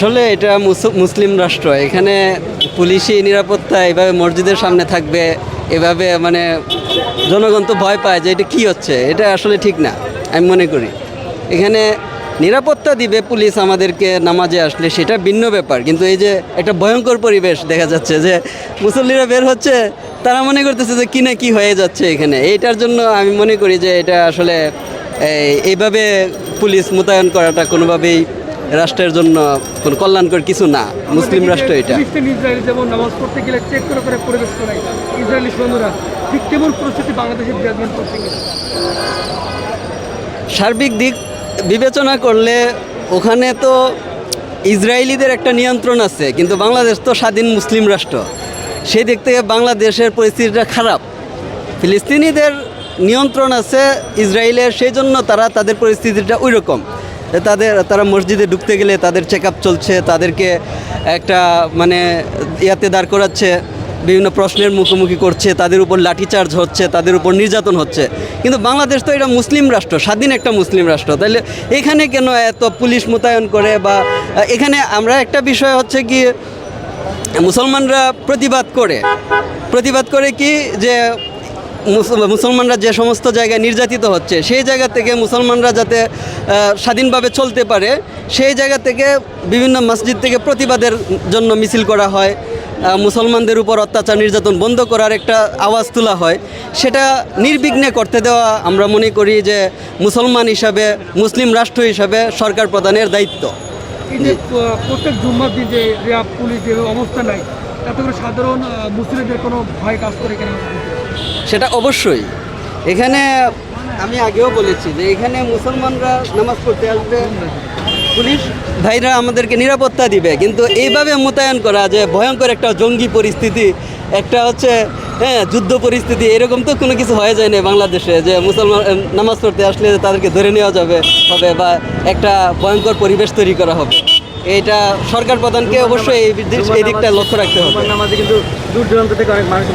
আসলে এটা মুস- মুসলিম রাষ্ট্র। এখানে পুলিশি নিরাপত্তা এভাবে মসজিদের সামনে থাকবে, এভাবে মানে জনগণ তো ভয় পায় যে এটা কি হচ্ছে। এটা আসলে ঠিক না, আমি মনে করি। এখানে নিরাপত্তা দিবে পুলিশ আমাদেরকে নামাজে আসলে, সেটা ভিন্ন ব্যাপার। কিন্তু এই যে একটা ভয়ঙ্কর পরিবেশ দেখা যাচ্ছে যে মুসল্লিরা বের হচ্ছে, তারা মনে করতেছে যে কি না কি হয়ে যাচ্ছে এখানে। এইটার জন্য আমি মনে করি যে এটা আসলে, এই- এইভাবে পুলিশ মোতায়েন করাটা কোনোভাবেই রাষ্ট্রের জন্য কোনো কল্যাণকর কিছু না মুসলিম রাষ্ট্র এটা। যেমন নামাজ পড়তে গেলে চেক করে করে পরিবেশ করায় ইসরায়েলি সৈন্যরা ঠিক তেমন পরিস্থিতি বাংলাদেশে বিরাজমান করছে কিনা? সার্বিক দিক বিবেচনা করলে ওখানে তো ইসরায়েলিদের একটা নিয়ন্ত্রণ আছে কিন্তু বাংলাদেশ তো স্বাধীন মুসলিম রাষ্ট্র। সেই দিক থেকে বাংলাদেশের পরিস্থিতিটা খারাপ। ফিলিস্তিনিদের নিয়ন্ত্রণ আছে ইসরায়েলের সেই জন্য তারা তাদের পরিস্থিতিটা ওই রকম তাদের, তারা মসজিদে ঢুকতে গেলে তাদের চেক চলছে, তাদেরকে একটা মানে ইয়াতে দাঁড় করাচ্ছে, বিভিন্ন প্রশ্নের মুখোমুখি করছে, তাদের উপর লাঠিচার্জ হচ্ছে, তাদের উপর নির্যাতন হচ্ছে। কিন্তু বাংলাদেশ তো এটা মুসলিম রাষ্ট্র, স্বাধীন একটা মুসলিম রাষ্ট্র। তাহলে এখানে কেন এত পুলিশ মোতায়েন করে বা, এখানে আমরা একটা বিষয় হচ্ছে কি, মুসলমানরা প্রতিবাদ করে। প্রতিবাদ করে কি যে মুসলমানরা যে সমস্ত জায়গায় নির্যাতিত হচ্ছে, সেই জায়গা থেকে মুসলমানরা যাতে স্বাধীনভাবে চলতে পারে, সেই জায়গা থেকে বিভিন্ন মসজিদ থেকে প্রতিবাদের জন্য মিছিল করা হয় মুসলমানদের উপর অত্যাচার, নির্যাতন বন্ধ করার একটা আওয়াজ তোলা হয়। সেটা নির্বিঘ্নে করতে দেওয়া আমরা মনে করি যে মুসলমান হিসাবে, মুসলিম রাষ্ট্র হিসাবে সরকার প্রধানের দায়িত্ব। প্রত্যেক জুম্মার দিন যে পুলিশ, যে অবস্থা নাই তাতে করে সাধারণ মুসলিমদের কোনো ভয় কাজ করে কেন? সেটা অবশ্যই। এখানে আমি আগেও বলেছি যে এখানে মুসলমানরা নামাজ পড়তে আসবে পুলিশ ভাইরা আমাদেরকে নিরাপত্তা দিবে। কিন্তু এইভাবে মোতায়েন করা যে ভয়ঙ্কর একটা জঙ্গি পরিস্থিতি একটা হচ্ছে হ্যাঁ যুদ্ধ পরিস্থিতি এরকম তো কোনো কিছু হয়ে যায় না বাংলাদেশে যে মুসলমান নামাজ পড়তে আসলে তাদেরকে ধরে নেওয়া যাবে হবে বা একটা ভয়ঙ্কর পরিবেশ তৈরি করা হবে। এইটা সরকার প্রধানকে অবশ্যই এই দিকটা লক্ষ্য রাখতে হবে। নামাজে কিন্তু দূর দূরান্ত থেকে অনেক মানুষ